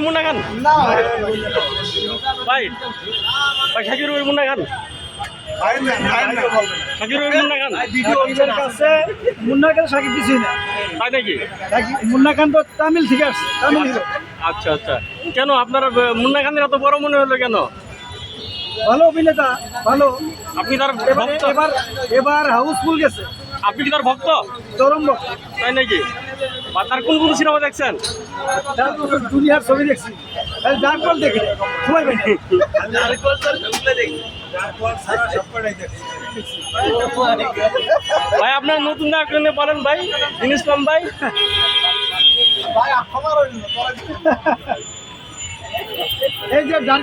রুবের মুন্না খান? ভাই ভাই রুবের মুন্না খান? মুন্না খান? ওদের কাছে মুন্না খান সাকিব কিছুই না। তাই নাকি? মুন্না খান তো তামিল থেকে আসছে তামিল হিরো। আচ্ছা আচ্ছা। কেন আপনার আহ, মুন্না খানের এত বড় মনে হলো কেন? ভালো অভিনেতা ভালো। আপনি তার এবার এবার এবার হাউসফুল গেছে। আপনি কি তার ভক্ত? চরম ভক্ত। তাই নাকি? বা তার কোন কোন সিনেমা দেখছেন? দুনিয়ার ছবি দেখছি। ফল দেখি সময় না। ভাই আপনার নতুন নিয়ে বলেন ভাই জিনিস কম ভাই। এই যে যার